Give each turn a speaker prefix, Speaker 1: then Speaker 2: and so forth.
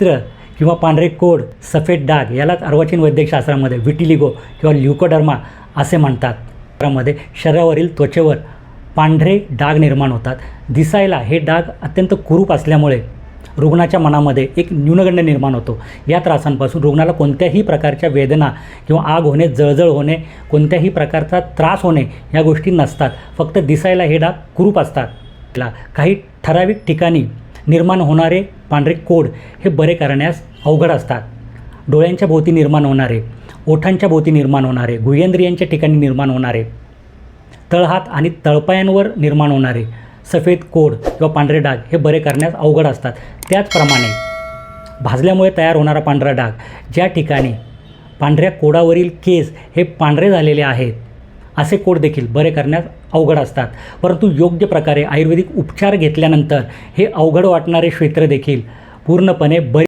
Speaker 1: चित्र किंवा पांढरे कोड सफेद डाग यालाच अर्वाचीन वैद्यकशास्त्रामध्ये विटिलिगो किंवा ल्युकोडर्मा असे म्हणतात. त्यामध्ये शरीरावरील त्वचेवर पांढरे डाग निर्माण होतात. दिसायला हे डाग अत्यंत कुरूप असल्यामुळे रुग्णाच्या मनामध्ये एक न्यूनगंड निर्माण होतो. या त्रासांपासून रुग्णाला कोणत्याही प्रकारच्या वेदना किंवा आग होणे जळजळ होणे कोणत्याही प्रकारचा त्रास होणे या गोष्टी नसतात. फक्त दिसायला हे डाग कुरूप असतात. काही ठराविक ठिकाणी निर्माण होणारे पांढरे कोड हे बरे करण्यास अवघड असतात. डोळ्यांच्या भोवती निर्माण होणारे ओठांच्या भोवती निर्माण होणारे गुह्येंद्रियांच्या ठिकाणी निर्माण होणारे तळहात आणि तळपायांवर निर्माण होणारे सफेद कोड किंवा पांढरे डाग हे बरे करण्यास अवघड असतात. त्याचप्रमाणे भाजल्यामुळे तयार होणारा पांढरा डाग ज्या ठिकाणी पांढऱ्या कोडावरील केस हे पांढरे झालेले आहेत असे कोड देखील बरे करण्यास अवघड असतात. परंतु योग्य प्रकारे आयुर्वेदिक उपचार घेतल्यानंतर हे अवघड वाटणारे क्षेत्र देखील पूर्णपणे बरे